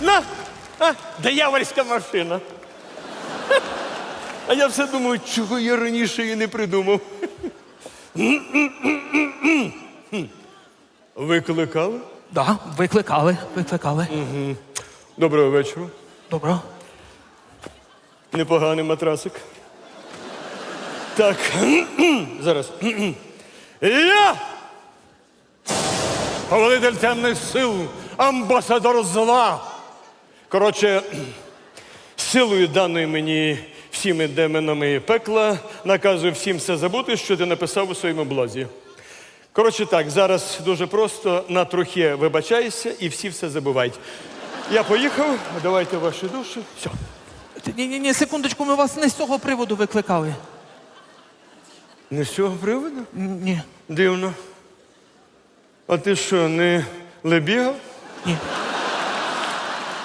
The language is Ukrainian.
На! А, диявольська машина. А я все думаю, чого я раніше її не придумав. Викликали? Да, викликали, викликали. Доброго вечора. Добро. Непоганий матрасик. Так, зараз. Я! Повелитель темних сил, амбасадор зла. Коротше, силою даної мені всіми демонами пекла наказую всім все забути, що ти написав у своєму блозі. Коротше так, зараз дуже просто на трохи вибачайся і всі все забувають. Я поїхав, давайте ваші душі. Все. Ні, ні, ні, секундочку, ми вас не з цього приводу викликали. Не з цього приводу? Ні, Дивно. А ти що, не лебігав? Ні.